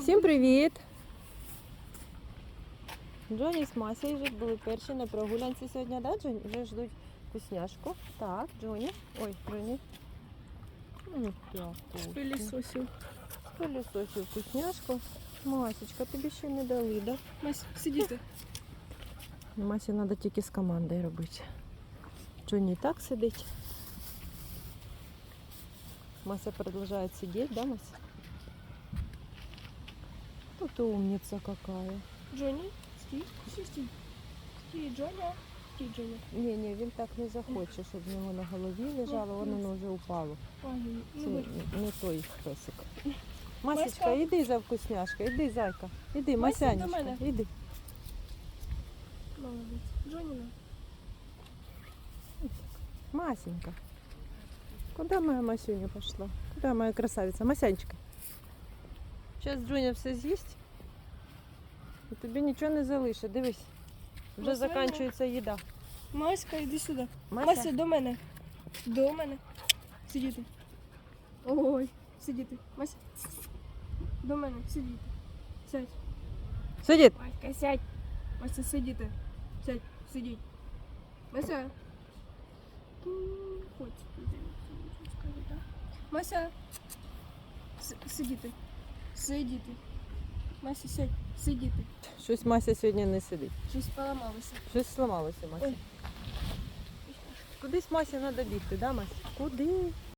Всім привіт! Джоні з Масею вже були перші на прогулянці сьогодні, да, Джоні? Вже ждуть вкусняшку. Так, Джоні. Ой, Джоні. Ну. Пилісосів. Пилісосів вкусняшку. Масечка, тобі ще не дали, да? Мась, сидіти. Масі треба тільки з командою робити. Джоні і так сидить. Мася продовжує сидіти, да, Мася? Тут умница какая. Джоні, стій, стій, стій. Стій, Джоня. Стій, Джоня. Ні, ні, він так не захоче, щоб в нього на голові лежало, Ну, воно ну. вже упало. Це ну, не той песик. Масечка, Маська. іди за вкусняшкою, іди, зайка. Іди, Мася, до Масянечка, мене. іди. Молодець. Джоніна. Масенька. Куда моя Масюня пошла? Куда моя красавица? Масянечка. Зараз Джуня все з'їсть. І тобі нічого не залишить. Дивись. Вже Масяня. закінчується їда. Маська, іди сюди. Мася, Мася, до мене. До мене. Сидіти. Ой, сидіти. Мася. До мене, сидіти. Сядь. сидіть. Маська, сядь. Мася, сидіти. Сядь, сидіть. Мася. Хоч. Мася. Сидіти. Сидіти. Мася, сядь. Сидіти. Щось Мася сьогодні не сидить. Щось поламалося. Щось зламалося, Мася. Ой. Кудись Масі треба бігти, да, Мася? Куди?